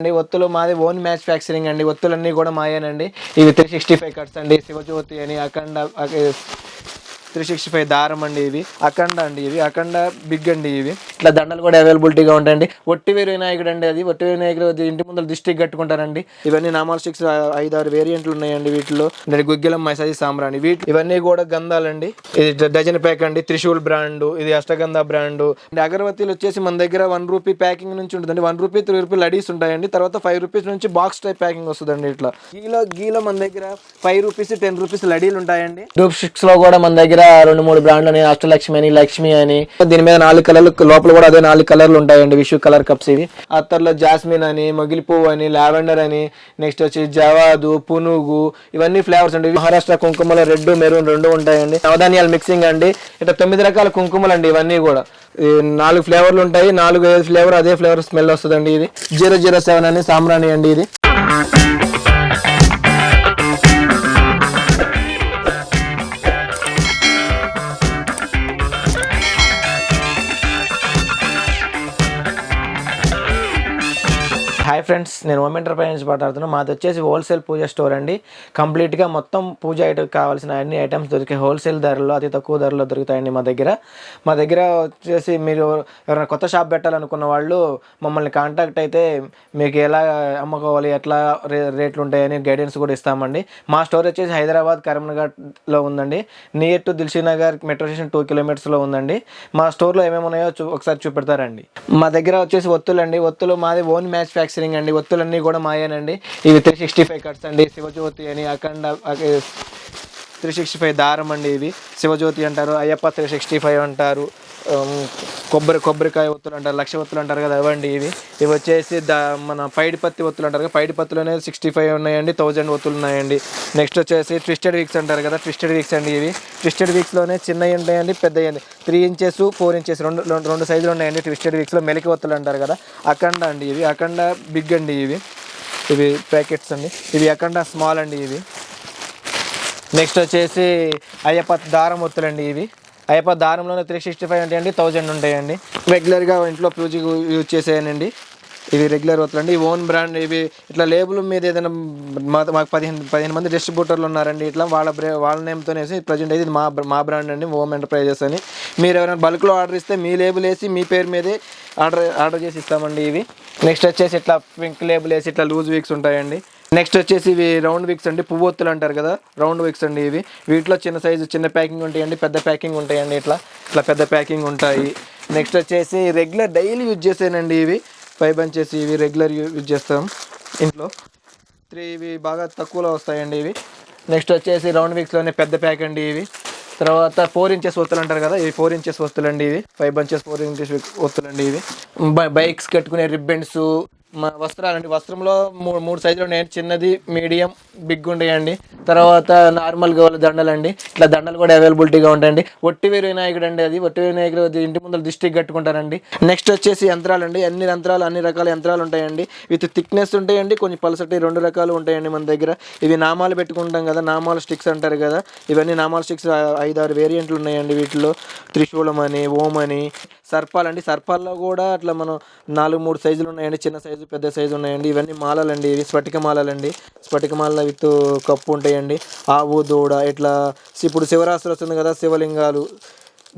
అండి ఒత్తులు మాది ఓన్ మ్యానుఫ్యాక్చరింగ్ అండి ఒత్తులన్నీ కూడా మాయేనండి. ఇవి త్రీ సిక్స్టీ ఫైవ్ కట్స్ అండి శివజ్యోతి అని అఖండ త్రీ సిక్స్టీ ఫైవ్ దారం అండి ఇవి అఖండ అండి ఇవి అఖండ బిగ్ అండి ఇవి. ఇట్లా దండలు కూడా అవైలబిలిటీగా ఉంటాయండి. ఒట్టి వీరి వినాయకుడు అండి అది. ఒట్టి వినాయకుడు ఇంటి ముందర డిస్టిక్ కట్టుకుంటారండి. ఇవన్నీ నామాల్ స్టిక్స్ ఐదు ఆరు వేరియంట్లు ఉన్నాయండి వీటిలో. గుగ్గిలం మైసాజి సాంబ్రాణి. వీటి ఇవన్నీ కూడా గంధాలండి. ఇది డజన్ ప్యాక్ అండి. త్రిశూల్ బ్రాండ్ ఇది అష్టగంధ బ్రాండ్. అగరబత్తీలు వచ్చేసి మన దగ్గర వన్ రూపీ ప్యాకింగ్ నుంచి ఉంటుందండి. వన్ రూపీ త్రీ రూపీ లడీస్ ఉంటాయండి. తర్వాత ఫైవ్ రూపీస్ నుంచి బాక్స్ టైప్ ప్యాకింగ్ వస్తుందండి ఇట్లా. గీలో గీలో మన దగ్గర ఫైవ్ రూపీస్ టెన్ రూపీస్ లడీలు ఉంటాయండి. డూప్ స్టిక్స్లో కూడా మన దగ్గర రెండు మూడు బ్రాండ్లు అని అష్టలక్ష్మి అని లక్ష్మి అని. దీని మీద నాలుగు కలర్లు లోపల కూడా అదే నాలుగు కలర్లు ఉంటాయండి విషు కలర్ కప్స్ ఇవి. అత్తర్లో జాస్మిన్ అని మొగిలి పువ్వు అని లావెండర్ అని నెక్స్ట్ వచ్చి జవాదు పునుగు ఇవన్నీ ఫ్లేవర్స్ అండి. మహారాష్ట్ర కుంకుమలో రెడ్ మెరూన్ రెండు ఉంటాయండి. నవధాన్యాలు మిక్సింగ్ అండి. ఇట్లా తొమ్మిది రకాల కుంకుమలు అండి ఇవన్నీ కూడా. నాలుగు ఫ్లేవర్లు ఉంటాయి. నాలుగు ఐదు ఫ్లేవర్ అదే ఫ్లేవర్ స్మెల్ వస్తుందండి ఇది. జీరో జీరో సెవెన్ అని సామ్రాణి అండి ఇది. ఫ్రెండ్స్ నేను హోమ్ ఎంటర్ప్రైజ్ నుంచి మాట్లాడుతున్నాను మాది వచ్చేసి హోల్సేల్ పూజ స్టోర్ అండి. కంప్లీట్గా మొత్తం పూజ ఐటమ్ కావాల్సిన అన్ని ఐటమ్స్ దొరికే హోల్సేల్ ధరలో అతి తక్కువ ధరలో దొరుకుతాయండి మా దగ్గర. మా దగ్గర వచ్చేసి మీరు ఎవరైనా కొత్త షాప్ పెట్టాలనుకున్న వాళ్ళు మమ్మల్ని కాంటాక్ట్ అయితే మీకు ఎలా అమ్ముకోవాలి ఎట్లా రే రేట్లు ఉంటాయని గైడెన్స్ కూడా ఇస్తామండి. మా స్టోర్ వచ్చేసి హైదరాబాద్ కరీంనగర్లో ఉందండి. నియర్ టు దిల్షీ నగర్ మెట్రో స్టేషన్ టూ కిలోమీటర్స్లో ఉందండి. మా స్టోర్లో ఏమేమి ఉన్నాయో చూ ఒకసారి చూపెడతారండి. మా దగ్గర వచ్చేసి ఒత్తులు అండి ఒత్తులు మాది ఓన్ మ్యానుఫ్యాక్చరింగ్ అండి ఒత్తులన్నీ కూడా మాయేనండి. ఇవి త్రీ సిక్స్టీ ఫైవ్ కట్స్ అండి శివజ్యోతి అని అఖండ త్రీ సిక్స్టీ ఫైవ్ దారం అండి ఇవి. శివజ్యోతి అంటారు అయ్యప్ప త్రీ సిక్స్టీ ఫైవ్ అంటారు. కొబ్బరి కొబ్బరికాయ ఒత్తులు అంటారు లక్ష ఒత్తులు అంటారు కదా అవండి ఇవి. ఇవి వచ్చేసి దా మన పైడి పత్తి ఒత్తులు అంటారు కదా. పైడి పత్తులు అనేది సిక్స్టీ ఫైవ్ ఉన్నాయండి థౌజండ్ ఒత్తులు ఉన్నాయండి. నెక్స్ట్ వచ్చేసి ట్విస్టెడ్ వీక్స్ అంటారు కదా ట్విస్టెడ్ వీక్స్ అండి ఇవి. ట్విస్టెడ్ వీక్స్లోనే చిన్నవి ఉంటాయండి పెద్దవి త్రీ ఇంచెస్ ఫోర్ ఇంచెస్ రెండు రెండు- రెండు సైజులు ఉన్నాయండి ట్విస్టెడ్ వీక్స్లో మెలికి ఒత్తులు అంటారు కదా అఖండ అండి ఇవి. అఖండ బిగ్ అండి ఇవి. ఇవి ప్యాకెట్స్ అండి. ఇవి అఖండ స్మాల్ అండి ఇవి. నెక్స్ట్ వచ్చేసి అయ్యప్ప దారం ఒత్తులండి ఇవి. అయ్యప్ప దారంలోనే త్రీ సిక్స్టీ ఫైవ్ ఉంటాయండి థౌజండ్ ఉంటాయండి. రెగ్యులర్గా ఇంట్లో పూజకు యూజ్ చేసేయనండి. ఇవి రెగ్యులర్ ఒత్తులండి ఇవి ఓన్ బ్రాండ్ ఇవి ఇట్లా లేబుల్ మీద ఏదైనా మా మాకు పదిహేను పదిహేను మంది డిస్ట్రిబ్యూటర్లు ఉన్నారండి. ఇట్లా వాళ్ళ బ్రే వాళ్ళ నేమ్తోనేసి ప్రజెంట్ అయితే ఇది మా మా బ్రాండ్ అండి ఓమ్ ఎంటర్ప్రైజెస్ అని. మీరు ఎవరైనా బల్క్లో ఆర్డర్ ఇస్తే మీ లేబుల్ వేసి మీ పేరు మీదే ఆర్డర్ ఆర్డర్ చేసి ఇస్తామండి ఇవి. నెక్స్ట్ వచ్చేసి ఇట్లా పింక్ లేబుల్ వేసి ఇట్లా లూజ్ వీక్స్ ఉంటాయండి. నెక్స్ట్ వచ్చేసి ఇవి రౌండ్ విక్స్ అండి. పువ్వొత్తులు అంటారు కదా. రౌండ్ విక్స్ అండి ఇవి. వీటిలో చిన్న సైజు చిన్న ప్యాకింగ్ ఉంటాయండి. పెద్ద ప్యాకింగ్ ఉంటాయండి ఇట్లా. ఇట్లా పెద్ద ప్యాకింగ్ ఉంటాయి. నెక్స్ట్ వచ్చేసి రెగ్యులర్ డైలీ యూజ్ చేసేనండి ఇవి. ఫైవ్ బంచెస్ ఇవి రెగ్యులర్ యూజ్ చేస్తాం. ఇంట్లో త్రీ ఇవి బాగా తక్కువలో వస్తాయండి ఇవి. నెక్స్ట్ వచ్చేసి రౌండ్ విక్స్లోనే పెద్ద ప్యాక్ అండి ఇవి. తర్వాత ఫోర్ ఇంచెస్ ఒత్తులు అంటారు కదా. ఇవి ఫోర్ ఇంచెస్ వస్తువులు అండి ఇవి. ఫైవ్ బంచెస్ ఫోర్ ఇంచెస్ ఒత్తులు అండి ఇవి. బైక్స్ కట్టుకునే రిబ్బన్స్ వస్త్రాలండి. వస్త్రంలో మూడు మూడు సైజులు ఉన్నాయండి చిన్నది మీడియం బిగ్ ఉంటాయండి. తర్వాత నార్మల్ గోల దండలు అండి ఇట్లా దండలు కూడా అవైలబిలిటీగా ఉంటాయండి. ఒట్టివేరు వినాయకుడు అండి అది. ఒట్టివేరు వినాయకుడు ఇంటి ముందర డిస్టిక్ కట్టుకుంటారండి. నెక్స్ట్ వచ్చేసి యంత్రాలు అండి అన్ని యంత్రాలు అన్ని రకాల యంత్రాలు ఉంటాయండి. విత్ థిక్నెస్ ఉంటాయండి. కొంచెం పలసటి రెండు రకాలు ఉంటాయండి మన దగ్గర. ఇవి నామాలు పెట్టుకుంటాం కదా. నామాల స్టిక్స్ అంటారు కదా. ఇవన్నీ నామాల స్టిక్స్ ఐదు ఆరు వేరియంట్లు ఉన్నాయండి వీటిలో. త్రిశూలం అని ఓం అని సర్పాలండి. సర్పాల్లో కూడా అట్లా మనం నాలుగు మూడు సైజులు ఉన్నాయండి. చిన్న సైజు పెద్ద సైజు ఉన్నాయండి. ఇవన్నీ మాలలండి. ఇవి స్ఫటిక మాలలండి. స్ఫటిక మాల విత్ కప్పు ఉంటాయండి. ఆవు దూడ ఇట్లా ఇప్పుడు శివరాత్రి వస్తుంది కదా శివలింగాలు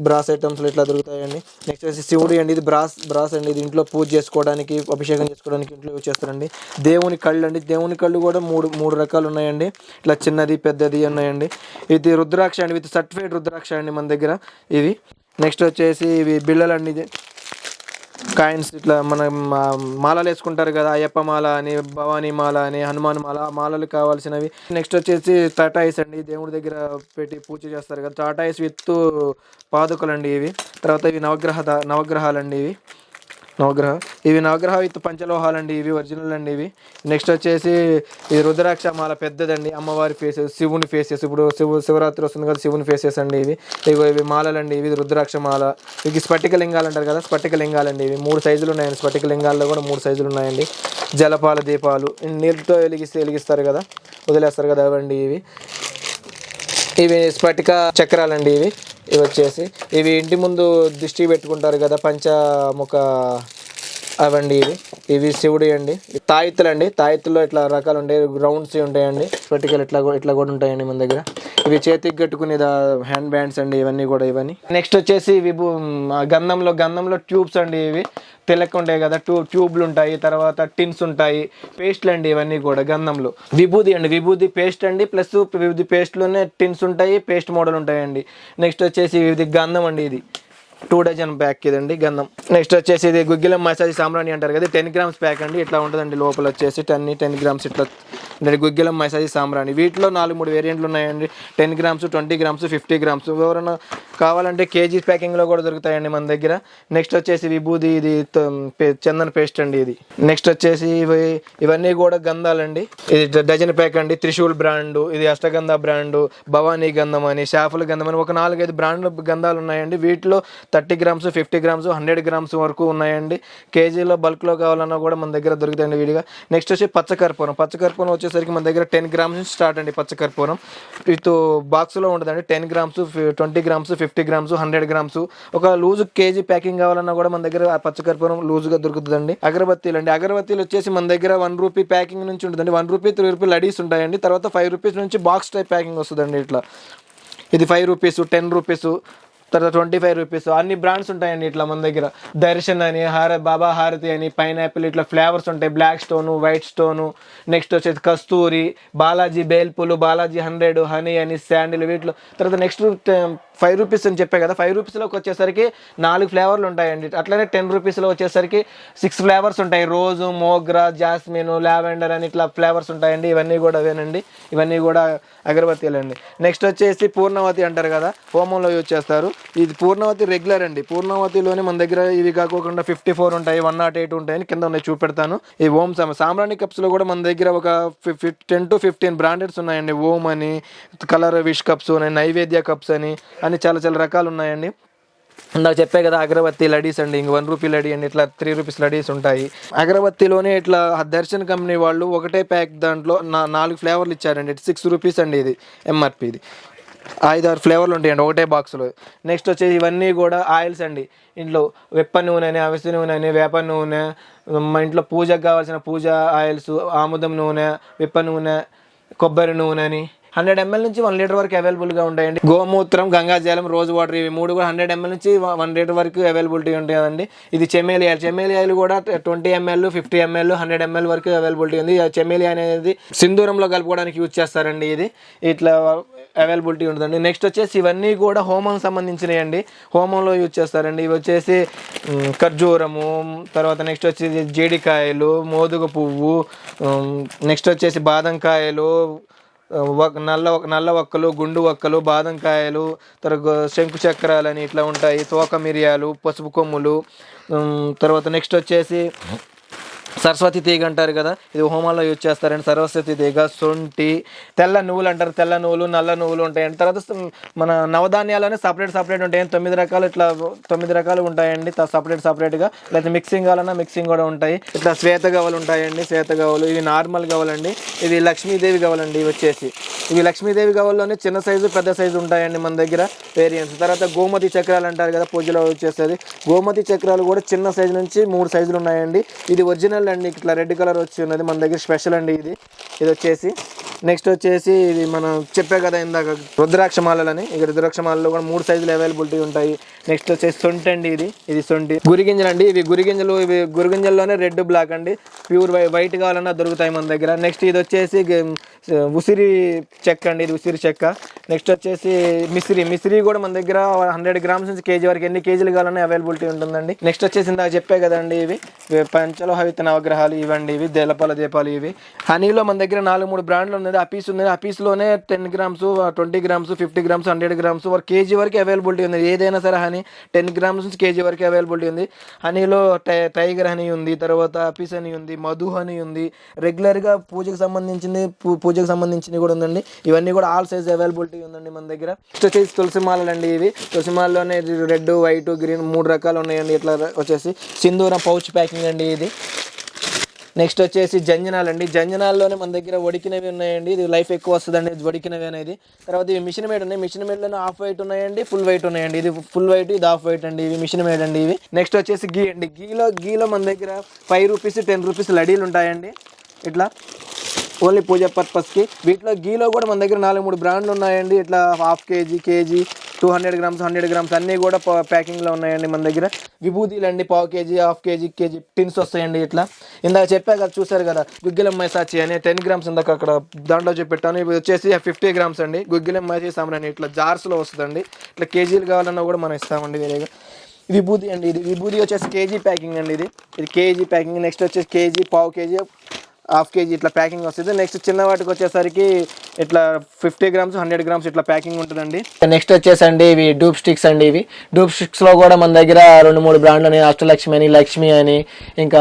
బ్రాస్ ఐటమ్స్లో ఇట్లా దొరుకుతాయండి. నెక్స్ట్ వచ్చి శివుడు అండి. ఇది బ్రాస్ బ్రాస్ అండి. ఇది ఇంట్లో పూజ చేసుకోవడానికి అభిషేకం చేసుకోవడానికి ఇంట్లో యూజ్ చేస్తారండి. దేవుని కళ్ళు అండి. దేవుని కళ్ళు కూడా మూడు మూడు రకాలు ఉన్నాయండి. ఇట్లా చిన్నది పెద్దది ఉన్నాయండి. ఇది రుద్రాక్ష అండి. విత్ సర్టిఫైడ్ రుద్రాక్ష అండి మన దగ్గర. ఇది నెక్స్ట్ వచ్చేసి ఇవి బిళ్ళలు ఇది కాయిన్స్ ఇట్లా మన మా- మాలలు వేసుకుంటారు కదా అయ్యప్ప మాల అని భవానీ మాల అని హనుమాన్ మాల మాలలు కావాల్సినవి. నెక్స్ట్ వచ్చేసి టాటాయిస్ అండి దేవుడి దగ్గర పెట్టి పూజ చేస్తారు కదా టాటాయిస్ విత్ పాదుకలు అండి ఇవి. తర్వాత ఇవి నవగ్రహ దా- నవగ్రహాలండి ఇవి. నవగ్రహ. ఇవి నవగ్రహ విత్ పంచలోహాలండి ఇవి ఒరిజినల్ అండి ఇవి. నెక్స్ట్ వచ్చేసి ఇది రుద్రాక్ష మాల పెద్దదండి అమ్మవారి ఫేసెస్ శివుని ఫేసెస్ ఇప్పుడు శివు శివరాత్రి వస్తుంది కదా శివుని ఫేసెస్ అండి ఇవి. ఇవి ఇవి మాలలండి ఇవి రుద్రాక్ష మాల ఇవి స్ఫటిక లింగాలు అంటారు కదా స్ఫటిక లింగాలండి ఇవి. మూడు సైజులు ఉన్నాయండి స్ఫటిక లింగాల్లో కూడా మూడు సైజులు ఉన్నాయండి. జలపాల దీపాలు నీళ్ళతో వెలిగిస్తే వెలిగిస్తారు కదా వదిలేస్తారు కదా అవండి ఇవి. ఇవి స్ఫటిక చక్రాలండి ఇవి. ఇవి వచ్చేసి ఇవి ఇంటి ముందు దిష్టి పెట్టుకుంటారు కదా పంచముఖ అవండి ఇవి. ఇవి శివుడి అండి. తాయిత్తులు అండి తాయిత్తుల్లో ఇట్లా రకాలు ఉంటాయి రౌండ్స్ ఉంటాయండి. స్పెటికల్ ఇట్లా ఇట్లా కూడా ఉంటాయండి మన దగ్గర. ఇవి చేతికి కట్టుకునే హ్యాండ్ బ్యాండ్స్ అండి. ఇవన్నీ కూడా ఇవన్నీ. నెక్స్ట్ వచ్చేసి ఇవి గంధంలో గంధంలో ట్యూబ్స్ అండి ఇవి. తెల్లక ఉంటాయి కదా ట్యూబ్ ట్యూబ్లు ఉంటాయి. తర్వాత టిన్స్ ఉంటాయి. పేస్ట్లు అండి ఇవన్నీ కూడా గంధంలో. విభూది అండి. విభూది పేస్ట్ అండి. ప్లస్ విభూది పేస్ట్లోనే టిన్స్ ఉంటాయి. పేస్ట్ మోడల్ ఉంటాయండి. నెక్స్ట్ వచ్చేసి ఇది గంధం అండి ఇది. టూ డజన్ ప్యాక్ ఇదండి గంధం. నెక్స్ట్ వచ్చేసి ఇది గుగ్గిలం మసాజ్ సాంబ్రాణి అంటారు కదా టెన్ గ్రామ్స్ ప్యాక్ అండి. ఇట్లా ఉంటుందండి లోపల వచ్చేసి టెన్ టెన్ గ్రామ్స్ ఇట్లా అంటే గుగ్గిలం మసాజ్ సాంబ్రాణి. వీటిలో నాలుగు మూడు వేరియంట్లు ఉన్నాయండి. Ten grams twenty grams fifty grams. ఎవరైనా కావాలంటే కేజీ ప్యాకింగ్లో కూడా దొరుకుతాయండి మన దగ్గర. నెక్స్ట్ వచ్చేసి విభూది ఇది చందన పేస్ట్ అండి ఇది. నెక్స్ట్ వచ్చేసి ఇవి ఇవన్నీ కూడా గంధాలండి. ఇది డజన్ ప్యాక్ అండి. త్రిశూల్ బ్రాండ్ ఇది అష్టగంధ బ్రాండ్ భవానీ గంధం అని షాఫుల గంధం అని ఒక నాలుగైదు బ్రాండ్ గంధాలు ఉన్నాయండి. వీటిలో thirty grams fifty grams hundred grams వరకు ఉన్నాయండి. కేజీలో బల్క్లో కావాలన్నా కూడా మన దగ్గర దొరుకుతాయండి వీడిగా. నెక్స్ట్ వచ్చి పచ్చకర్పూరం పచ్చకర్పూరం వచ్చేసరికి మన దగ్గర టెన్ గ్రామ్స్ నుంచి స్టార్ట్ అండి పచ్చకర్పూరం. విత్ బాక్స్లో ఉంటుందండి ten grams twenty grams fifty grams hundred grams. ఒక లూజ్ కేజీ ప్యాకింగ్ కావాలన్నా కూడా మన దగ్గర పచ్చకర్పూరం లూజ్గా దొరుకుతుందండి. అగరబత్తీలు అండి అగరబత్తీలు వచ్చేసి మన దగ్గర వన్ రూపీ ప్యాకింగ్ నుంచి ఉంటుందండి. వన్ రూపీ త్రీ రూపీ లడీస్ ఉంటాయండి. తర్వాత ఫైవ్ రూపీస్ నుంచి బాక్స్ టైప్ ప్యాకింగ్ వస్తుందండి ఇట్లా. ఇది ఫైవ్ రూపీస్ టెన్ రూపీస్ తర్వాత ట్వంటీ ఫైవ్ రూపీస్. అన్ని బ్రాండ్స్ ఉంటాయండి ఇట్లా మన దగ్గర. దర్శన్ అని హార బాబా హారతి అని పైనాపిల్ ఇట్లా ఫ్లేవర్స్ ఉంటాయి. Black stone white stone next వచ్చేసి కస్తూరి బాలాజీ బేల్పులు బాలాజీ హండ్రెడ్ హనీ అని శాండిల్ వీటిలో. తర్వాత నెక్స్ట్ ఫైవ్ రూపీస్ అని చెప్పే కదా ఫైవ్ రూపీస్లోకి వచ్చేసరికి నాలుగు ఫ్లేవర్లు ఉంటాయండి. అట్లనే టెన్ రూపీస్లో వచ్చేసరికి సిక్స్ ఫ్లేవర్స్ ఉంటాయి. రోజు మోగ్రా జాస్మిన్ లావెండర్ అని ఇట్లా ఫ్లేవర్స్ ఉంటాయండి. ఇవన్నీ కూడా అవేనండి. ఇవన్నీ కూడా అగరబత్తీలు నెక్స్ట్ వచ్చేసి పూర్ణవతి అంటారు కదా హోమంలో యూజ్ చేస్తారు. ఇది పూర్ణవతి రెగ్యులర్ అండి. పూర్ణవతిలోనే మన దగ్గర ఇవి కాకుండా ఫిఫ్టీ ఫోర్ ఉంటాయి వన్ నాట్ ఎయిట్ ఉంటాయి కింద ఉన్నాయి చూపెడతాను. ఈ ఓం సామ సామ్రాణి కప్స్లో కూడా మన దగ్గర ఒక టెన్ టు ఫిఫ్టీన్ బ్రాండెడ్స్ ఉన్నాయండి. ఓం అని కలర్ విష్ కప్స్ అని నైవేద్య కప్స్ అని అని చాలా చాలా రకాలు ఉన్నాయండి ఇందాక చెప్పే కదా అగరబత్తి లడీస్ అండి ఇంక వన్ రూపీ లడీ అండి ఇట్లా త్రీ రూపీస్ లడీస్ ఉంటాయి. అగరబత్తిలోనే ఇట్లా దర్శన్ కంపెనీ వాళ్ళు ఒకటే ప్యాక్ దాంట్లో నా నాలుగు ఫ్లేవర్లు ఇచ్చారండి. సిక్స్ రూపీస్ అండి ఇది ఎంఆర్పి ఇది. ఐదు ఆరు ఫ్లేవర్లు ఉంటాయండి ఒకటే బాక్స్లో. నెక్స్ట్ వచ్చేసి ఇవన్నీ కూడా ఆయిల్స్ అండి. ఇంట్లో వెప్ప నూనె అని అవిసె నూనె అని వేప నూనె మా ఇంట్లో పూజకు కావాల్సిన పూజ ఆయిల్స్ ఆముదం నూనె వెప్ప నూనె కొబ్బరి నూనె అని హండ్రెడ్ ఎంఎల్ నుంచి వన్ లీటర్ వరకు అవైలబుల్గా ఉంటాయండి. గోమూత్రం గంగాజలం రోజు వాటర్ ఇవి మూడు కూడా హండ్రెడ్ ఎంఎల్ నుంచి వన్ లీటర్ వరకు అవైలబిలిటీ ఉంటాయండి. ఇది చెమేలి ఆయిల్. చెమేలి ఆయిల్ కూడా twenty ML fifty ML hundred ML వరకు అవైలబిలిటీ ఉంది. చెమేలి అనేది సింధూరంలో కలుపుకోవడానికి యూజ్ చేస్తారండి ఇది. ఇట్లా అవైలబిలిటీ ఉంటుందండి. నెక్స్ట్ వచ్చేసి ఇవన్నీ కూడా హోమం సంబంధించినవి అండి హోమంలో యూజ్ చేస్తారండి. ఇవి వచ్చేసి ఖర్జూరము తర్వాత నెక్స్ట్ వచ్చేసి జీడికాయలు మోదుగ పువ్వు నెక్స్ట్ వచ్చేసి బాదంకాయలు నల్ల ఒక నల్ల ఒక్కలు గుండు ఒక్కలు బాదంకాయలు తర్వాత శంకు చక్రాలని ఇట్లా ఉంటాయి తోక మిరియాలు పసుపు కొమ్ములు తర్వాత నెక్స్ట్ వచ్చేసి సరస్వతి తీగ అంటారు కదా ఇది హోమాల్లో యూజ్ చేస్తారండి సరస్వతి తీగ సొంటి తెల్ల నువ్వులు అంటారు. తెల్ల నువ్వులు నల్ల నువ్వులు ఉంటాయండి తర్వాత మన నవధాన్యాలనే సపరేట్ సపరేట్ ఉంటాయి. తొమ్మిది రకాలు ఇట్లా తొమ్మిది రకాలు ఉంటాయండి. సపరేట్ సపరేట్గా లేకపోతే మిక్సింగ్ కావాలన్నా మిక్సింగ్ కూడా ఉంటాయి. ఇట్లా శ్వేత గవలు ఉంటాయండి. శ్వేత గవలు. ఇవి నార్మల్ గవలండి. ఇవి లక్ష్మీదేవి గవలండి ఇవి వచ్చేసి. ఇవి లక్ష్మీదేవి గవల్లోనే చిన్న సైజు పెద్ద సైజు ఉంటాయండి మన దగ్గర వేరియంట్స్ తర్వాత గోమతి చక్రాలు అంటారు కదా పూజలో వచ్చేస్తుంది గోమతి చక్రాలు కూడా చిన్న సైజు నుంచి మూడు సైజులు ఉన్నాయండి. ఇది ఒరిజినల్ అండి ఇట్లా రెడ్ కలర్ వచ్చి ఉన్నది మన దగ్గర స్పెషల్ అండి ఇది. ఇది వచ్చేసి నెక్స్ట్ వచ్చేసి ఇది మనం చెప్పే కదా ఇందాక రుద్రాక్ష మాలలని ఇక రుద్రాక్ష మాలలో కూడా మూడు సైజులు అవైలబిలిటీ ఉంటాయి. నెక్స్ట్ వచ్చేసి సొంటి అండి ఇది. ఇది సొంటి. గురిగింజలు అండి. ఇవి గురిగింజలు ఇవి గురిగింజల్లోనే రెడ్ బ్లాక్ అండి. ప్యూర్ వై వైట్ కావాలన్నా దొరుకుతాయి మన దగ్గర. నెక్స్ట్ ఇది వచ్చేసి ఉసిరి చెక్క అండి. ఇది ఉసిరి చెక్క. నెక్స్ట్ వచ్చేసి మిశ్రీ మిశ్రీ కూడా మన దగ్గర హండ్రెడ్ గ్రామ్స్ నుంచి కేజీ వరకు ఎన్ని కేజీలు కావాలన్నా అవైలబిలిటీ ఉంటుందండి. నెక్స్ట్ వచ్చేసి ఇందాక చెప్పే కదండి ఇవి. పంచలోహ పంచలోహవిత నవగ్రహాలు ఇవండి ఇవి దేలపాల దీపాలు ఇవి. హనీలో మన దగ్గర నాలుగు మూడు బ్రాండ్లు ఉన్నది అపీస్ ఉన్నది అపీస్లోనే ten grams twenty grams fifty grams hundred grams వరకు కేజీ వరకు అవైలబిలిటీ ఉంది. ఏదైనా సరే హనీ టెన్ గ్రామ్స్ నుంచి కేజీ వరకు అవైలబిలిటీ ఉంది. హనీలో టై టైగర్ హనీ ఉంది. తర్వాత అపీస్ హనీ ఉంది. మధు హనీ ఉంది. రెగ్యులర్గా పూజకు సంబంధించింది పూ- పూజకు సంబంధించినవి కూడా ఉందండి. ఇవన్నీ కూడా ఆల్ సైజ్ అవైలబిలిటీ ఉందండి మన దగ్గర. నెక్స్ట్ వచ్చేసి తులసి మాలలు అండి ఇవి. తులసి మాలలోనే రెడ్ వైట్ గ్రీన్ మూడు రకాలు ఉన్నాయండి. ఇట్లా వచ్చేసి సింధూరం పౌచ్ ప్యాకింగ్ అండి ఇది. నెక్స్ట్ వచ్చేసి జంజనాలు అండి. జంజనాల్లోనే మన దగ్గర వడికినవి ఉన్నాయండి. ఇది లైఫ్ ఎక్కువ వస్తుందండి ఒడికినవి వడికినవి అనేది. తర్వాత ఇవి మిషన్ మేడ్ ఉన్నాయి. మిషన్ మేడ్లోనే హాఫ్ వైట్ ఉన్నాయండి ఫుల్ వైట్ ఉన్నాయండి. ఇది ఫుల్ వైట్ ఇది హాఫ్ వైట్ అండి. ఇవి మిషన్ మేడ్ అండి ఇవి. నెక్స్ట్ వచ్చేసి గీ అండి. గీలో గీలో మన దగ్గర ఫైవ్ రూపీస్ టెన్ రూపీస్ లడీలు ఉంటాయండి. ఇట్లా ఓన్లీ పూజ పర్పస్కి. వీటిలో గీలో కూడా మన దగ్గర నాలుగు మూడు బ్రాండ్లు ఉన్నాయండి. ఇట్లా half KG KG two hundred grams hundred grams అన్నీ కూడా ప్యాకింగ్లో ఉన్నాయండి మన దగ్గర. విభూతిలు అండి పావు KG half KG KG tins వస్తాయండి ఇట్లా. ఇందాక చెప్పా కదా చూసారు కదా గుగ్గిలం మైసాచి అని టెన్ గ్రామ్స్ ఇందాక అక్కడ దాంట్లో చెప్పెట్టాను ఇవి వచ్చేసి ఫిఫ్టీ గ్రామ్స్ అండి. గుగ్గిలం మైసీ సామాన్ ఇట్లా జార్స్లో వస్తుందండి. ఇట్లా కేజీలు కావాలన్నా కూడా మనం ఇస్తామండి వేరేగా. విభూతి అండి ఇది. విభూతి వచ్చేసి కేజీ ప్యాకింగ్ అండి ఇది. ఇది కేజీ ప్యాకింగ్. నెక్స్ట్ వచ్చేసి కేజీ పావు కేజీ హాఫ్ కేజీ ఇట్లా ప్యాకింగ్ వస్తుంది. నెక్స్ట్ చిన్న వాటికి వచ్చేసరికి ఇట్లా ఫిఫ్టీ గ్రామ్స్ హండ్రెడ్ గ్రామ్స్ ఇట్లా ప్యాకింగ్ ఉంటుందండి. నెక్స్ట్ వచ్చేసి అండి ఇవి డూప్ స్టిక్స్ అండి ఇవి. డూప్ స్టిక్స్లో కూడా మన దగ్గర రెండు మూడు బ్రాండ్లు ఉన్నాయి. అష్టలక్ష్మి అని లక్ష్మి అని ఇంకా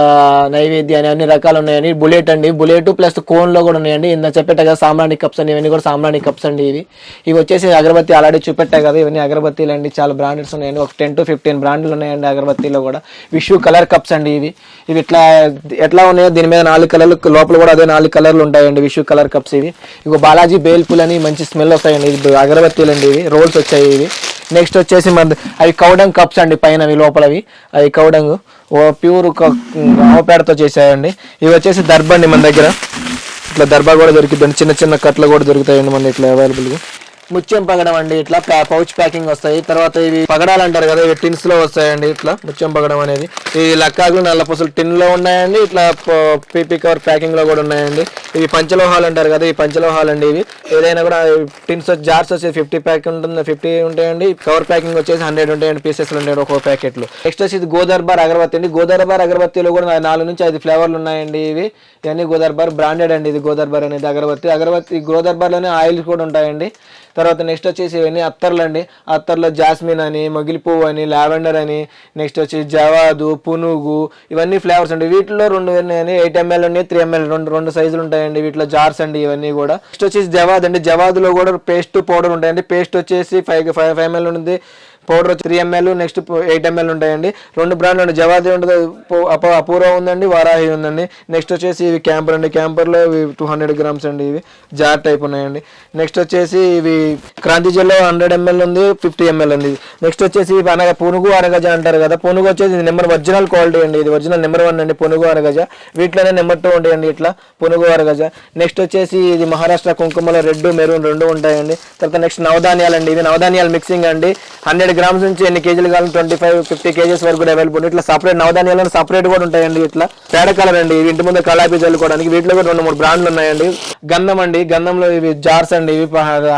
నైవేద్య అని అన్ని రకాలు ఉన్నాయని బుల్లెట్ అండి. బుల్లెట్ ప్లస్ కోన్లో కూడా ఉన్నాయండి. ఇంత చెప్పేట కదా కప్స్ అండి. ఇవన్నీ కూడా సామ్రాణి కప్స్ అండి ఇవి. ఇవి వచ్చేసి అగరబత్తి ఆల్రెడీ చూపెట్టా కదా ఇవన్నీ అగరబత్తీలు అండి. చాలా బ్రాండెడ్స్ ఉన్నాయండి. ఒక టెన్ టు ఫిఫ్టీన్ బ్రాండ్లు ఉన్నాయండి అగరబత్తీలో కూడా. విషు కలర్ కప్స్ అండి ఇవి. ఇవి ఇట్లా ఎట్లా ఉన్నాయో దీని మీద నాలుగు కలర్లు లోపల కూడా అదే నాలుగు కలర్లు ఉంటాయండి విషు కలర్ కప్స్ ఇవి. ఇక బాలాజీ బేల్పుల్ అని మంచి స్మెల్ వస్తాయండి. ఇది అగరబత్తీలు అండి ఇవి. రోల్స్ వచ్చాయి ఇవి. నెక్స్ట్ వచ్చేసి మన అవి కౌడంగ్ కప్స్ అండి పైన అవి లోపలవి. అవి కౌడంగ్. ఓ ప్యూర్ ఆవపేడతో చేసాయండి ఇవి వచ్చేసి దర్బ అండి మన దగ్గర. ఇట్లా దర్బా కూడా దొరికిద్దండి. చిన్న చిన్న కట్లు కూడా దొరుకుతాయండి మన ఇట్లా అవైలబుల్గా ముత్యం పగడం అండి ఇట్లా పౌచ్ ప్యాకింగ్ వస్తాయి. తర్వాత ఇవి పగడాలు అంటారు కదా ఇవి టిన్స్లో వస్తాయండి ఇట్లా ముత్యం పగడం అనేది. ఈ లక్కాకులు నల్ల పూసలు టిన్లో ఉన్నాయండి ఇట్లా పీపీ కవర్ ప్యాకింగ్లో కూడా ఉన్నాయండి. ఇవి పంచలోహాలు అంటారు కదా ఈ పంచలోహాలు అండి ఇవి. ఏదైనా కూడా టిన్స్ జార్స్ వచ్చేసి ఫిఫ్టీ ప్యాక్ ఉంటుంది ఫిఫ్టీ ఉంటాయండి. కవర్ ప్యాకింగ్ వచ్చేసి హండ్రెడ్ ఉంటాయండి పీసెస్ ఉంటాయండి ఒక్కొక్క ప్యాకెట్లు. నెక్స్ట్ వచ్చి ఇది గోదర్బార్ అగరబత్తి అండి. గోదర్బార్ అగరబత్తిలో కూడా నాలుగు నుంచి ఐదు ఫ్లేవర్లు ఉన్నాయండి ఇవి. ఇవన్నీ గోదర్బార్ బ్రాండెడ్ అండి ఇది గోదర్బార్ అనేది అగరబత్తి. అగరబత్తి గోదర్బార్లోనే ఆయిల్స్ కూడా ఉంటాయండి. తర్వాత నెక్స్ట్ వచ్చేసి ఇవన్నీ అత్తర్లు అండి. అత్తర్లో జాస్మిన్ అని మొగిలి పువ్వు అని లావెండర్ అని నెక్స్ట్ వచ్చి జవాదు పునుగు ఇవన్నీ ఫ్లేవర్స్ అండి. వీటిలో రెండు అని ఎయిట్ ఎంఎల్ ఉన్నాయి త్రీ ఎంఎల్ రెండు రెండు సైజులు ఉంటాయండి. వీటిలో జార్స్ అండి ఇవన్నీ కూడా. నెక్స్ట్ వచ్చేసి జవాద్ అండి. జవాదులో కూడా పేస్ట్ పౌడర్ ఉంటాయండి. పేస్ట్ వచ్చేసి ఫైవ్ ఫైవ్ ఫైవ్ ఎంఎల్ ఉంది. పౌడర్ వచ్చి three ML next eight ML ఉంటాయండి. రెండు బ్రాండ్లు ఉన్నాయి జవాది ఉంటుంది అపూర్వ ఉందండి వారాహి ఉందండి. నెక్స్ట్ వచ్చేసి ఇవి క్యాంపర్ అండి. క్యాంపర్లో ఇవి టూ హండ్రెడ్ గ్రామ్స్ అండి ఇవి. జార్ టైప్ ఉన్నాయండి. నెక్స్ట్ వచ్చేసి ఇవి క్రాంతి జెల్లో హండ్రెడ్ ఎంఎల్ ఉంది ఫిఫ్టీ ఎంఎల్ ఉంది. నెక్స్ట్ వచ్చేసి ఇవి అనగ పునుగు అనగజ అంటారు కదా. పునుగు వచ్చేసి ఇది నెంబర్ ఒరిజినల్ క్వాలిటీ అండి. ఇది ఒరిజినల్ నెంబర్ వన్ అండి పునుగు అనగజ. వీటిలోనే నెంబర్ టూ ఉంటాయండి ఇట్లా పునుగు అనగజ. నెక్స్ట్ వచ్చేసి ఇది మహారాష్ట్ర కుంకుమలో రెడ్ మెరూన్ రెండు ఉంటాయండి. తర్వాత నెక్స్ట్ నవధాన్యాలు అండి ఇది నవధాన్యాలు మిక్సింగ్ అండి. హండ్రెడ్ గ్రామ్స్ నుంచి ఎన్ని కేజీలు కావాలి ట్వంటీ ఫైవ్ ఫిఫ్టీ కేజీస్ వరకు కూడా అవైలబుల్ ఇట్లా సపరేట్ నవధాన్యాలను సపరేట్ కూడా ఉంటాయండి. ఇట్లా పేడ కలర్ అండి ఇంటి ముందు కళాపి చల్లుకోవడానికి వీటిలో కూడా రెండు మూడు బ్రాండ్లు ఉన్నాయండి. గంధం అండి. గంధంలో ఇవి జార్స్ అండి. ఇవి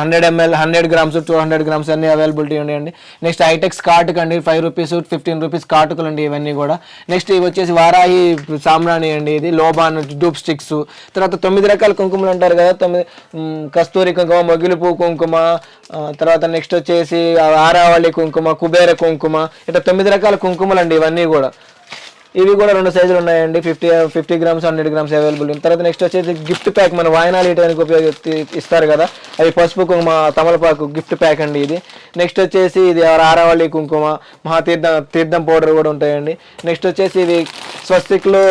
hundred ML hundred grams two hundred grams అన్ని అవైలబిలిటీ ఉన్నాయండి. నెక్స్ట్ హైటెక్స్ కాటుకు అండి. ఫైవ్ రూపీస్ ఫిఫ్టీన్ రూపీస్ కాటుకలు అండి ఇవన్నీ కూడా. నెక్స్ట్ ఇవి వచ్చేసి వారాహి సామ్రాణి అండి ఇది. లోబాన్ డూప్ స్టిక్స్. తర్వాత తొమ్మిది రకాల కుంకుమలు అంటారు కదా. తొమ్మిది కస్తూరి కుంకుమ మొగిలిపు కుంకుమ తర్వాత నెక్స్ట్ వచ్చేసి ఆరావళి కుంకుమ కుబేర కుంకుమ ఇట్లా తొమ్మిది రకాల కుంకుమలు అండి ఇవన్నీ కూడా. ఇవి కూడా రెండు సైజులు ఉన్నాయండి. Fifty fifty grams hundred grams available ఉంది తర్వాత నెక్స్ట్ వచ్చేసి గిఫ్ట్ ప్యాక్ మన వాయనాలు ఇయడానికి ఉపయోగి ఇస్తారు కదా. అవి పసుపు కుంకుమ తమలపాకు గిఫ్ట్ ప్యాక్ అండి ఇది. నెక్స్ట్ వచ్చేసి ఇది ఆరావళి కుంకుమ మహాతీర్థం తీర్థం పౌడర్ కూడా ఉంటాయండి. నెక్స్ట్ వచ్చేసి ఇది స్వస్తిక్లో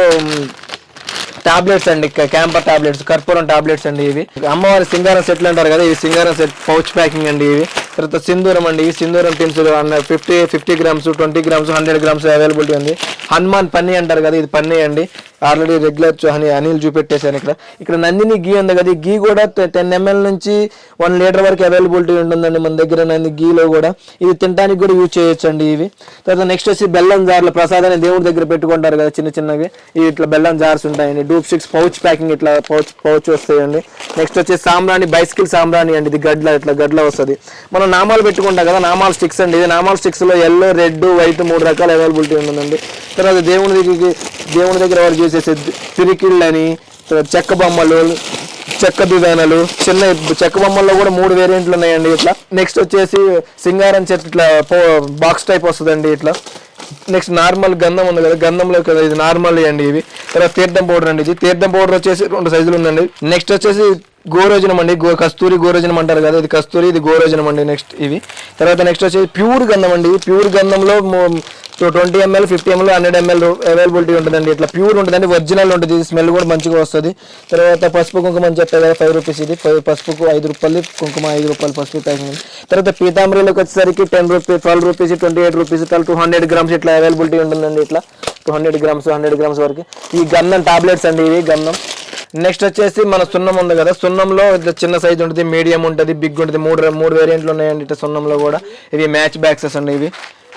టాబ్లెట్స్ అండి క్యాంపర్ టాబ్లెట్స్ కర్పూరం టాబ్లెట్స్ అండి ఇవి. అమ్మవారి సింగారం సెట్లు అంటారు కదా ఇవి సింగారం సెట్ పౌచ్ ప్యాకింగ్ అండి ఇవి. తర్వాత సింధూరం అండి ఈ సింధూరం టిన్సులు fifty fifty grams twenty grams hundred grams availability ఉంది. హనుమాన్ పన్నీ అంటారు కదా ఇది పన్నీ అండి. ఆల్రెడీ రెగ్యులర్ అని అనిల్ చూపెట్టేశాను ఇక్కడ. ఇక్కడ నందిని గీ ఉంది కదా గీ కూడా టెన్ ఎంఎల్ నుంచి వన్ లీటర్ వరకు అవైలబిలిటీ ఉంటుందండి మన దగ్గర నంది గీలో కూడా. ఇది తినడానికి కూడా యూజ్ చేయొచ్చు అండి ఇవి. తర్వాత నెక్స్ట్ వచ్చి బెల్లం జార్లు. ప్రసాదాన్ని దేవుడి దగ్గర పెట్టుకుంటారు కదా చిన్న చిన్నవి. ఇవి ఇట్లా బెల్లం జార్స్ ఉంటాయండి. డూప్ స్టిక్స్ పౌచ్ ప్యాకింగ్ ఇట్లా పౌచ్ పౌచ్ వస్తాయండి. నెక్స్ట్ వచ్చి సాంబ్రాణి బైసికల్ సాంబ్రాణి అండి. ఇది గడ్ల ఇట్లా గడ్ల వస్తుంది. మనం నామాలు పెట్టుకుంటాం కదా నామాల్ స్టిక్స్ అండి. ఇది నామాల్ స్టిక్స్లో ఎల్లో రెడ్ వైట్ మూడు రకాల అవైలబిలిటీ ఉంటుందండి. తర్వాత దేవుని దగ్గరికి దేవుని దగ్గర వారు చేసేసే పిరికిళ్ళు చెక్క బొమ్మలు చెక్క దువ్వెనలు చిన్న చెక్క బొమ్మల్లో కూడా మూడు వేరియంట్లు ఉన్నాయండి ఇట్లా. నెక్స్ట్ వచ్చేసి సింగారం చెట్టు ఇట్లా బాక్స్ టైప్ వస్తుందండి ఇట్లా. నెక్స్ట్ నార్మల్ గంధం ఉంది కదా గంధంలో కదా ఇది నార్మల్ అండి ఇవి. తర్వాత తీర్థం పౌడర్ అండి ఇది. తీర్థం పౌడర్ వచ్చేసి రెండు సైజులు ఉందండి. నెక్స్ట్ వచ్చేసి గోరోజనం అండి. గో కస్తూరి గోరోజనం అంటారు కదా ఇది కస్తూరి ఇది గోరోజనం అండి నెక్స్ట్ ఇవి. తర్వాత నెక్స్ట్ వచ్చేసి ప్యూర్ గంధం అండి. Pure గంధంలో so twenty ML fifty ML hundred ML availability ఉంటుందండి. ఇట్లా ప్యూర్ ఉంటుందండి. ఒరిజినల్ ఉంటుంది. స్మెల్ కూడా మంచిగా వస్తుంది. తర్వాత పసుపు కుంకుమ అని చెప్పే కదా ఫైవ్ రూపీస్ ఇది. ఫైవ్ పసుపుకు ఐదు రూపాయలు కుంకుమ ఐదు రూపాయలు పసుపు ప్యాకింగ్ తర్వాత పీతాంబరిలోకి వచ్చేసరికి ten rupees twelve rupees twenty eight rupees twelve two hundred grams ఇట్లా అవైలబిలిటీ ఉంటుందండి ఇట్లా. Two hundred grams hundred grams వరకు. ఈ గంధం టాబ్లెట్స్ అండి ఇవి గంధం. నెక్స్ట్ వచ్చేసి మన సున్నం ఉంది కదా. సున్నంలో ఇట్లా చిన్న సైజ్ ఉంటుంది మీడియం ఉంటుంది బిగ్ ఉంటుంది. మూడు మూడు వేరియంట్లు ఉన్నాయండి ఇట్లా సున్నంలో కూడా. ఇవి మ్యాచ్ బ్యాక్సెస్ అండి ఇవి.